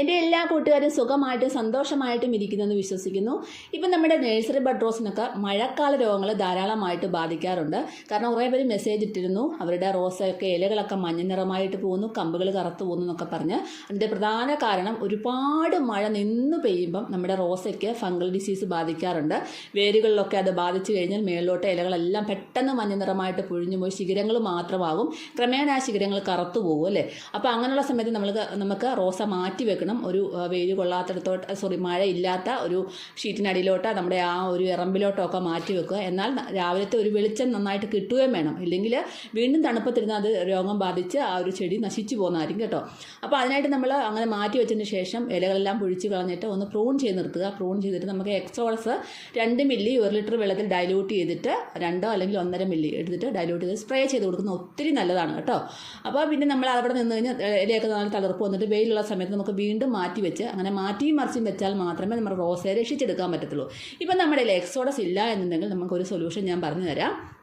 എന്റെ എല്ലാ കൂട്ടുകാരും സുഖമായിട്ടും സന്തോഷമായിട്ടും ഇരിക്കുന്നെന്ന് വിശ്വസിക്കുന്നു. ഇപ്പം നമ്മുടെ നഴ്സറി ബഡ് റോസിനൊക്കെ മഴക്കാല രോഗങ്ങൾ ധാരാളമായിട്ട് ബാധിക്കാറുണ്ട്. കാരണം കുറേ പേര് മെസ്സേജ് ഇട്ടിരുന്നു. അവരുടെ റോസയൊക്കെ ഇലകളൊക്കെ മഞ്ഞ നിറമായിട്ട് പോകുന്നു കമ്പുകൾ കറുത്തു പോകുന്നു എന്നൊക്കെ പറഞ്ഞ്. അതിന്റെ പ്രധാന കാരണം ഒരുപാട് മഴ നിന്ന് പെയ്യുമ്പം നമ്മുടെ റോസയ്ക്ക് ഫംഗൽ ഡിസീസ് ബാധിക്കാറുണ്ട്. വേരുകളിലൊക്കെ അത് ബാധിച്ചു കഴിഞ്ഞാൽ മേളിലോട്ട് ഇലകളെല്ലാം പെട്ടെന്ന് മഞ്ഞ നിറമായിട്ട് പൊഴിഞ്ഞു പോയി. ശിഖരങ്ങൾ മാത്രമാകും. ക്രമേണ ആ ശിഖരങ്ങൾ കറുത്തു പോകും അല്ലേ? അപ്പോൾ അങ്ങനെയുള്ള സമയത്ത് നമ്മൾ നമുക്ക് റോസ മാറ്റി വെക്കണം. ഒരു ആ, വെയിൽ കൊള്ളാത്തടത്തോട്ട് സോറി മഴ ഇല്ലാത്ത ഒരു ഷീറ്റിനടിയിലോട്ടോ നമ്മുടെ ആ ഒരു ഇറമ്പിലോട്ടോ ഒക്കെ മാറ്റി വെക്കുക. എന്നാൽ രാവിലത്തെ ഒരു വെളിച്ചം നന്നായിട്ട് കിട്ടുകയും വേണം. ഇല്ലെങ്കിൽ വീണ്ടും തണുപ്പത്തിരുന്ന് അത് രോഗം ബാധിച്ച് ആ ഒരു ചെടി നശിച്ചു പോകുന്നതായിരിക്കും കേട്ടോ. അപ്പോൾ അതിനായിട്ട് നമ്മൾ അങ്ങനെ മാറ്റി വെച്ചതിന് ശേഷം ഇലകളെല്ലാം പൊഴിച്ച് കളഞ്ഞിട്ട് ഒന്ന് പ്രൂൺ ചെയ്ത് നിർത്തുക. പ്രൂൺ ചെയ്തിട്ട് നമുക്ക് എക്സോളസ് രണ്ട് മില്ലി ഒരു ലിറ്റർ വെള്ളത്തിൽ ഡൈലൂട്ട് ചെയ്തിട്ട് രണ്ടോ അല്ലെങ്കിൽ ഒന്നര മില്ലി എടുത്തിട്ട് ഡൈലൂട്ട് ചെയ്ത് സ്പ്രേ ചെയ്ത് കൊടുക്കുന്നത് ഒത്തിരി നല്ലതാണ് കേട്ടോ. അപ്പോൾ പിന്നെ നമ്മൾ അവിടെ നിന്ന് കഴിഞ്ഞാൽ ഇലയൊക്കെ നല്ല തളർപ്പ് വന്നിട്ട് വെയിലുള്ള സമയത്ത് നമുക്ക് വീണ്ടും മാറ്റി വെച്ച് അങ്ങനെ മാറ്റിയും മറിച്ചും വെച്ചാൽ മാത്രമേ നമ്മുടെ റോസയെ രക്ഷിച്ചെടുക്കാൻ പറ്റത്തുള്ളൂ. ഇപ്പം നമ്മുടെ ലെക്സോഡസ് ഇല്ല എന്നുണ്ടെങ്കിൽ നമുക്കൊരു സൊല്യൂഷൻ ഞാൻ പറഞ്ഞു തരാം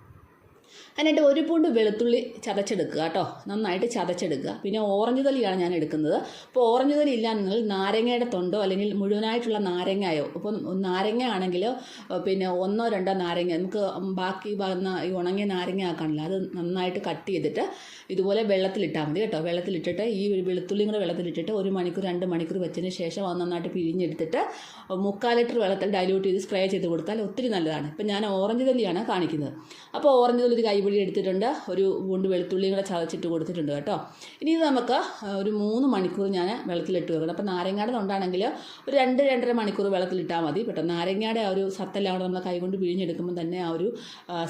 അതിനായിട്ട് ഒരു പൂണ്ട് വെളുത്തുള്ളി ചതച്ചെടുക്കുക കേട്ടോ. നന്നായിട്ട് ചതച്ചെടുക്കുക. പിന്നെ ഓറഞ്ച് തൊലിയാണ് ഞാൻ എടുക്കുന്നത്. അപ്പോൾ ഓറഞ്ച് തൊലി ഇല്ലാന്നുണ്ടെങ്കിൽ നാരങ്ങയുടെ തൊണ്ടോ അല്ലെങ്കിൽ മുഴുവനായിട്ടുള്ള നാരങ്ങയോ? ഇപ്പം നാരങ്ങ ആണെങ്കിലോ പിന്നെ ഒന്നോ രണ്ടോ നാരങ്ങ നമുക്ക് ബാക്കി വന്ന ഈ ഉണങ്ങിയ നാരങ്ങ ആക്കാണല്ലോ അത് നന്നായിട്ട് കട്ട് ചെയ്തിട്ട് ഇതുപോലെ വെള്ളത്തിലിട്ടാൽ മതി കേട്ടോ. വെള്ളത്തിലിട്ടിട്ട് ഈ വെളുത്തുള്ളിയും കൂടെ വെള്ളത്തിലിട്ടിട്ട് ഒരു മണിക്കൂർ രണ്ട് മണിക്കൂർ വെച്ചതിന് ശേഷം അത് നന്നായിട്ട് പിഴിഞ്ഞെടുത്തിട്ട് മുക്കാൽ ലിറ്റർ വെള്ളത്തിൽ ഡൈല്യൂട്ട് ചെയ്ത് സ്പ്രേ ചെയ്ത് കൊടുത്താൽ ഒത്തിരി നല്ലതാണ്. ഇപ്പം ഞാൻ ഓറഞ്ച് തൊലിയാണ് കാണിക്കുന്നത്. അപ്പോൾ ഓറഞ്ച് തൊലി ഒരു കൈപിടി എടുത്തിട്ടുണ്ട് ഒരു ഗുണ്ട് വെളുത്തുള്ളിയും കൂടെ ചതച്ചിട്ട് കൊടുത്തിട്ടുണ്ട് കേട്ടോ. ഇനി ഇത് നമുക്ക് ഒരു മൂന്ന് മണിക്കൂർ ഞാൻ വെള്ളത്തിലിട്ട് വെക്കണം. അപ്പോൾ നാരങ്ങയുടെ തൊണ്ടാണെങ്കിൽ ഒരു രണ്ട് രണ്ടര മണിക്കൂർ വെള്ളത്തിലിട്ടാൽ മതി പെട്ടെന്ന് നാരങ്ങയുടെ ആ ഒരു സത്തെല്ലാം കൂടെ നമ്മൾ കൈകൊണ്ട് പിഴിഞ്ഞെടുക്കുമ്പോൾ തന്നെ ആ ഒരു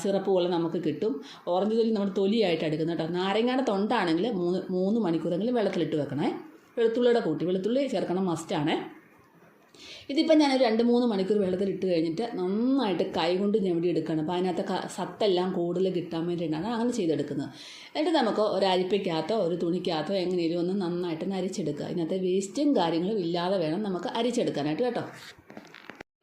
സിറപ്പ് പോലെ നമുക്ക് കിട്ടും. ഓറഞ്ച് തൊലി നമ്മൾ തൊലിയായിട്ട് എടുക്കുന്നത് കേട്ടോ. നാരങ്ങയുടെ തൊണ്ടാണെങ്കിൽ മൂന്ന് മൂന്ന് മണിക്കൂറെങ്കിലും വെള്ളത്തിലിട്ട് വെക്കണേ. വെളുത്തുള്ളിയുടെ കൂട്ടി. വെളുത്തുള്ളി ചേർക്കണം മസ്റ്റാണേ ഇതിപ്പോൾ ഞാനൊരു രണ്ട് മൂന്ന് മണിക്കൂർ വെള്ളത്തിൽ ഇട്ട് കഴിഞ്ഞിട്ട് നന്നായിട്ട് കൈകൊണ്ട് എടുക്കണം അപ്പോൾ അതിനകത്ത് സത്തെല്ലാം കൂടുതൽ കിട്ടാൻ വേണ്ടിയിട്ടാണ് അങ്ങനെ ചെയ്തെടുക്കുന്നത്. എന്നിട്ട് നമുക്ക് ഒരു അരിപ്പയ്ക്കകത്തോ ഒരു തുണിക്കകത്തോ എങ്ങനെയും ഒന്ന് നന്നായിട്ട് അരിച്ചെടുക്കുക. ഇതിനകത്ത് വേസ്റ്റും കാര്യങ്ങളും ഇല്ലാതെ വേണം നമുക്ക് അരിച്ചെടുക്കാനായിട്ട് കേട്ടോ.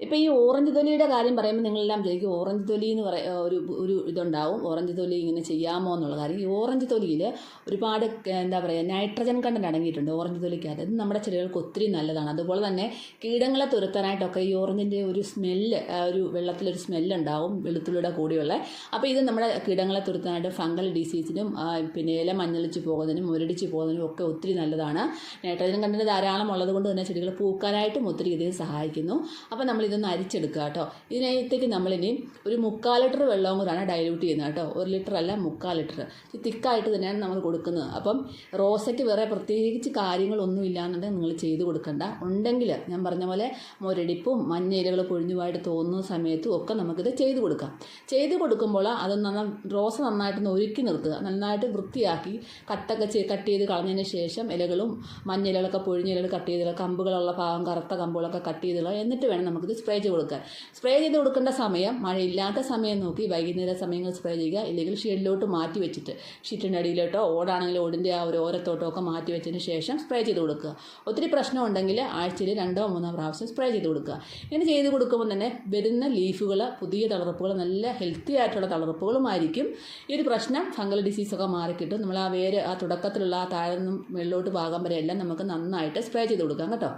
ഇപ്പോൾ ഈ ഓറഞ്ച് തൊലിയുടെ കാര്യം പറയുമ്പോൾ നിങ്ങളെല്ലാം ചോദിക്കും ഓറഞ്ച് തൊലി എന്ന് പറയ ഒരു ഒരു ഇതുണ്ടാവും ഓറഞ്ച് തൊലി ഇങ്ങനെ ചെയ്യാമോ എന്നുള്ള കാര്യം. ഈ ഓറഞ്ച് തൊലിയിൽ ഒരുപാട് എന്താ പറയുക നൈട്രജൻ കണ്ടന്റ് അടങ്ങിയിട്ടുണ്ട് ഓറഞ്ച് തൊലിക്കകത്ത്. ഇത് നമ്മുടെ ചെടികൾക്ക് ഒത്തിരി നല്ലതാണ്. അതുപോലെ തന്നെ കീടങ്ങളെ തുരത്താനായിട്ടൊക്കെ ഈ ഓറഞ്ചിന്റെ ഒരു സ്മെല്ല് ഒരു വെള്ളത്തിലൊരു സ്മെല്ലുണ്ടാവും വെളുത്തുള്ളിയുടെ കൂടിയുള്ള. അപ്പോൾ ഇത് നമ്മുടെ കീടങ്ങളെ തുരത്താനായിട്ട് ഫംഗൽ ഡിസീസിനും പിന്നെ ഇല മഞ്ഞളിച്ച് പോകുന്നതിനും മുരടിച്ച് പോകുന്നതിനും ഒക്കെ ഒത്തിരി നല്ലതാണ്. നൈട്രജൻ കണ്ടന്റ് ധാരാളം ഉള്ളത് കൊണ്ട് തന്നെ ചെടികൾ പൂക്കാനായിട്ടും ഒത്തിരി ഇതിൽ സഹായിക്കുന്നു. അപ്പോൾ നമ്മൾ ഇതൊന്ന് അരിച്ചെടുക്കുക കേട്ടോ. ഇതിനകത്തേക്ക് നമ്മളിനി ഒരു മുക്കാൽ ലിറ്റർ വെള്ളവും കൂടാണ് ഡൈല്യൂട്ട് ചെയ്യുന്നത് കേട്ടോ. ഒരു ലിറ്റർ അല്ല മുക്കാൽ ലിറ്റർ. ഇത് തിക്കായിട്ട് തന്നെയാണ് നമ്മൾ കൊടുക്കുന്നത്. അപ്പം റോസയ്ക്ക് വേറെ പ്രത്യേകിച്ച് കാര്യങ്ങളൊന്നും ഇല്ലാന്നുണ്ടെങ്കിൽ നിങ്ങൾ ചെയ്ത് കൊടുക്കണ്ട. ഉണ്ടെങ്കിൽ ഞാൻ പറഞ്ഞ പോലെ മുരടിപ്പും മഞ്ഞ ഇലകൾ പൊഴിഞ്ഞുമായിട്ട് തോന്നുന്ന സമയത്തും ഒക്കെ നമുക്കിത് ചെയ്ത് കൊടുക്കാം. ചെയ്ത് കൊടുക്കുമ്പോൾ അത് നന്ന റോസ നന്നായിട്ടൊന്ന് ഒരുക്കി നിർത്തുക. നന്നായിട്ട് വൃത്തിയാക്കി കട്ടൊക്കെ ചെയ്ത് കട്ട് ചെയ്ത് കളഞ്ഞതിന് ശേഷം ഇലകളും മഞ്ഞ ഇലകളൊക്കെ പൊഴിഞ്ഞ ഇലകൾ കട്ട് ചെയ്തിട്ടുള്ള കമ്പുകളുള്ള ഭാഗം കറുത്ത കമ്പുകളൊക്കെ കട്ട് ചെയ്തിട്ടുള്ള എന്നിട്ട് വേണം നമുക്കിത് സ്പ്രേ ചെയ്ത് കൊടുക്കുക സ്പ്രേ ചെയ്ത് കൊടുക്കേണ്ട സമയം മഴയില്ലാത്ത സമയം നോക്കി വൈകുന്നേര സമയങ്ങൾ സ്പ്രേ ചെയ്യുക. ഇല്ലെങ്കിൽ ഷീൽഡിലോട്ട് മാറ്റി വെച്ചിട്ട് ഷീറ്റിന്റെ അടിയിലോട്ടോ ഓടാണെങ്കിൽ ഓടിന്റെ ആ ഒരു ഓരത്തോട്ടോ ഒക്കെ മാറ്റി വെച്ചതിന് ശേഷം സ്പ്രേ ചെയ്ത് കൊടുക്കുക ഒത്തിരി പ്രശ്നം ഉണ്ടെങ്കിൽ ആഴ്ചയിൽ രണ്ടോ മൂന്നോ പ്രാവശ്യം സ്പ്രേ ചെയ്ത് കൊടുക്കുക ഇങ്ങനെ ചെയ്ത് കൊടുക്കുമ്പോൾ തന്നെ വരുന്ന ലീഫുകൾ പുതിയ തളർപ്പുകൾ നല്ല ഹെൽത്തി ആയിട്ടുള്ള തളർപ്പുകളുമായിരിക്കും. ഈ ഒരു പ്രശ്നം ഫംഗൽ ഡിസീസൊക്കെ മാറിക്കിട്ടും. നമ്മൾ ആ വേര് ആ തുടക്കത്തിലുള്ള ആ താഴെ നിന്നും മുകളിലോട്ട് ഭാഗം വരെ എല്ലാം നമുക്ക് നന്നായിട്ട് സ്പ്രേ ചെയ്ത് കൊടുക്കാം കേട്ടോ.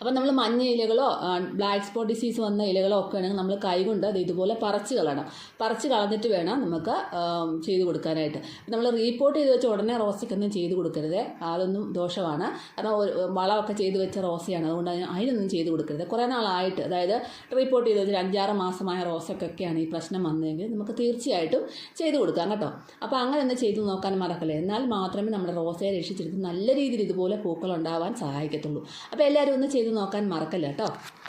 അപ്പം നമ്മൾ മഞ്ഞ ഇലകളോ ബ്ലാക്ക് സ്പോട്ട് ഡിസീസ് വന്ന ഇലകളോ ഒക്കെ ആണെങ്കിൽ നമ്മൾ കൈകൊണ്ട് അത് ഇതുപോലെ പറിച്ച് കളയണം. പറിച്ച് കളഞ്ഞിട്ട് വേണം നമുക്ക് ചെയ്ത് കൊടുക്കാനായിട്ട്. നമ്മൾ റീപ്പോർട്ട് ചെയ്ത് വെച്ച ഉടനെ റോസയ്ക്കൊന്നും ചെയ്ത് കൊടുക്കരുത്. അതൊന്നും ദോഷമാണ്. കാരണം ഒരു വളമൊക്കെ ചെയ്ത് വെച്ച റോസയാണ്. അതുകൊണ്ട് അതിനൊന്നും ചെയ്ത് കൊടുക്കരുത്. കുറേ നാളായിട്ട് അതായത് റിപ്പോർട്ട് ചെയ്ത് വെച്ചൊരു അഞ്ചാറ് മാസമായ റോസൊക്കെയാണ് ഈ പ്രശ്നം വന്നതെങ്കിൽ നമുക്ക് തീർച്ചയായിട്ടും ചെയ്ത് കൊടുക്കാം കേട്ടോ. അപ്പോൾ അങ്ങനെ ഒന്ന് ചെയ്ത് നോക്കാൻ മറക്കല്ലേ. എന്നാൽ മാത്രമേ നമ്മുടെ റോസയെ രക്ഷിച്ചെടുത്ത് നല്ല രീതിയിൽ ഇതുപോലെ പൂക്കൾ ഉണ്ടാവാൻ സഹായിക്കത്തുള്ളൂ. അപ്പോൾ എല്ലാവരും ഒന്ന് ചെയ്ത് നോക്കാൻ മറക്കല്ല കേട്ടോ